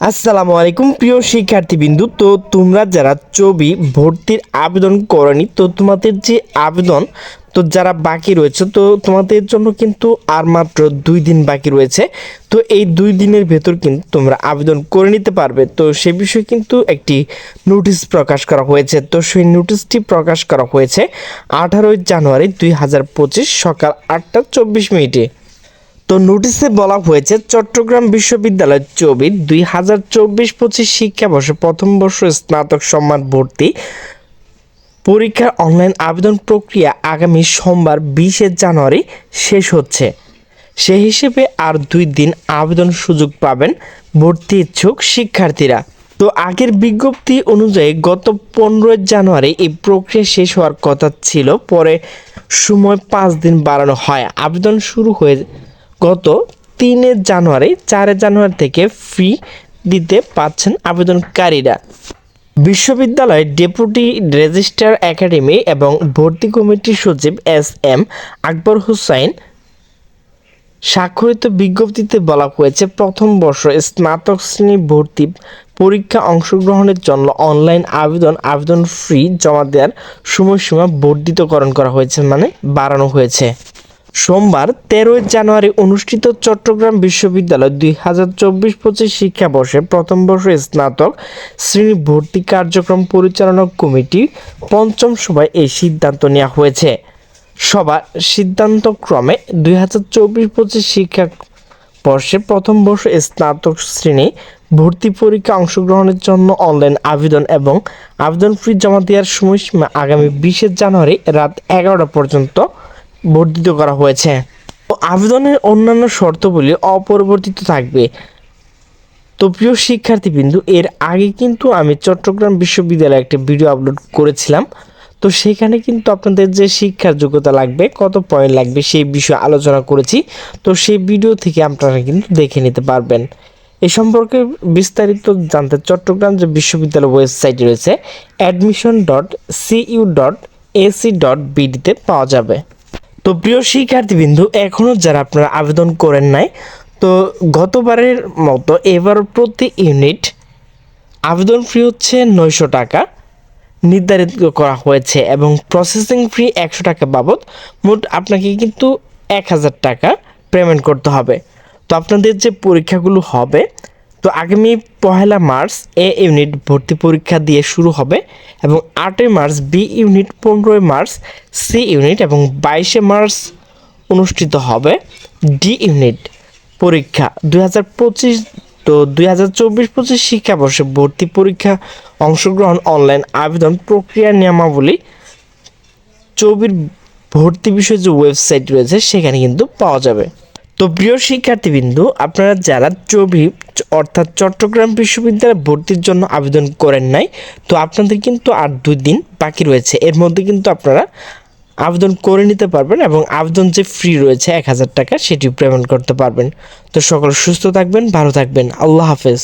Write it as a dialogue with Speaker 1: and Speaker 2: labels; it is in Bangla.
Speaker 1: আসসালামু আলাইকুম, প্রিয় শিক্ষার্থীবৃন্দু। তো তোমরা যারা ছবি ভর্তির আবেদন করনি, তো তোমাদের যে আবেদন, তো যারা বাকি রয়েছে, তো তোমাদের জন্য কিন্তু আর মাত্র দুই দিন বাকি রয়েছে। তো এই দুই দিনের ভেতর কিন্তু তোমরা আবেদন করে নিতে পারবে। তো সে বিষয়ে কিন্তু একটি নোটিশ প্রকাশ করা হয়েছে। তো সেই নোটিশটি প্রকাশ করা হয়েছে আঠারোই জানুয়ারি দুই হাজার পঁচিশ সকাল আটটা চব্বিশ মিনিটে। তো নোটিশে বলা হয়েছে, চট্টগ্রাম বিশ্ববিদ্যালয় চবির দুই হাজার চব্বিশ পঁচিশ শিক্ষাবর্ষে প্রথম বর্ষ স্নাতক সম্মান ভর্তি পরীক্ষার অনলাইন আবেদন প্রক্রিয়া আগামী সোমবার বিশে জানুয়ারি শেষ হচ্ছে। সে হিসেবে আর দুই দিন আবেদন সুযোগ পাবেন ভর্তি ইচ্ছুক শিক্ষার্থীরা। তো আগের বিজ্ঞপ্তি অনুযায়ী গত পনেরোই জানুয়ারি এই প্রক্রিয়া শেষ হওয়ার কথা ছিল, পরে সময় পাঁচ দিন বাড়ানো হয়। আবেদন শুরু হয়ে গত তিনে জানুয়ারি, চারের জানুয়ারি থেকে ফি দিতে পাচ্ছেন আবেদনকারীরা। বিশ্ববিদ্যালয়ের ডেপুটি রেজিস্ট্রার একাডেমি এবং ভর্তি কমিটির সচিব এস এম আকবর হুসাইন স্বাক্ষরিত বিজ্ঞপ্তিতে বলা হয়েছে, প্রথম বর্ষ স্নাতক শ্রেণি ভর্তি পরীক্ষা অংশগ্রহণের জন্য অনলাইন আবেদন আবেদন ফি জমা দেওয়ার সময়সীমা বর্ধিতকরণ করা হয়েছে মানে বাড়ানো হয়েছে। সোমবার তেরোই জানুয়ারি অনুষ্ঠিত চট্টগ্রাম বিশ্ববিদ্যালয় দুই হাজার চব্বিশ পঁচিশ শিক্ষাবর্ষে প্রথম বর্ষ স্নাতক শ্রেণি ভর্তি কার্যক্রম পরিচালনা কমিটি পঞ্চম সভায় এই সিদ্ধান্ত নেওয়া হয়েছে। সভা সিদ্ধান্তক্রমে দুই হাজার চব্বিশ পঁচিশ শিক্ষা বর্ষে প্রথম বর্ষ স্নাতক শ্রেণি ভর্তি পরীক্ষা অংশগ্রহণের জন্য অনলাইন আবেদন এবং আবেদন ফি জমা দেওয়ার সময়সীমা আগামী বিশে জানুয়ারি রাত এগারোটা পর্যন্ত বর্ধিত করা হয়েছে। আবেদনের অন্যান্য শর্তগুলি অপরিবর্তিত থাকবে। তো প্রিয় শিক্ষার্থীবৃন্দু, এর আগে কিন্তু আমি চট্টগ্রাম বিশ্ববিদ্যালয়ে একটা ভিডিও আপলোড করেছিলাম। তো সেখানে কিন্তু আপনাদের যে শিক্ষার যোগ্যতা লাগবে, কত পয়েন্ট লাগবে সেই বিষয়ে আলোচনা করেছি। তো সেই ভিডিও থেকে আপনারা কিন্তু দেখে নিতে পারবেন। এ সম্পর্কে বিস্তারিত জানতে চট্টগ্রাম যে বিশ্ববিদ্যালয় ওয়েবসাইটে রয়েছে admission dot CU dot AC dot বিডিতে পাওয়া যাবে। তো প্রিয় শিক্ষার্থীবৃন্দু এখনও যারা আপনারা আবেদন করেন নাই, তো গতবারের মতো এবার প্রতি ইউনিট আবেদন ফি হচ্ছে নয়শো টাকা নির্ধারিত করা হয়েছে এবং প্রসেসিং ফি একশো টাকা বাবদ। মোট আপনাকে কিন্তু এক হাজার টাকা পেমেন্ট করতে হবে। তো আপনাদের যে পরীক্ষাগুলো হবে তো আগামী পহেলা মার্চ এ ইউনিট ভর্তি পরীক্ষা দিয়ে শুরু হবে এবং আটই মার্চ, বি ইউনিট, পনেরোই মার্চ, সি ইউনিট এবং বাইশে মার্চ অনুষ্ঠিত হবে ডি ইউনিট পরীক্ষা। দুই হাজার পঁচিশ তো দুই হাজার চব্বিশ পঁচিশ শিক্ষাবর্ষে ভর্তি পরীক্ষা অংশগ্রহণ অনলাইন আবেদন প্রক্রিয়া নিয়মাবলী চবির ভর্তি বিষয়ে যে ওয়েবসাইট রয়েছে সেখানে কিন্তু পাওয়া যাবে। তো প্রিয় শিক্ষার্থীবৃন্দু, আপনারা যারা চবি অর্থাৎ চট্টগ্রাম বিশ্ববিদ্যালয়ে ভর্তির জন্য আবেদন করেন নাই, তো আপনাদের কিন্তু আর দুই দিন বাকি রয়েছে। এর মধ্যে কিন্তু আপনারা আবেদন করে নিতে পারবেন এবং আবেদন যে ফ্রি রয়েছে এক হাজার টাকা সেটি পেমেন্ট করতে পারবেন। তো সকল সুস্থ থাকবেন, ভালো থাকবেন। আল্লাহ হাফেজ।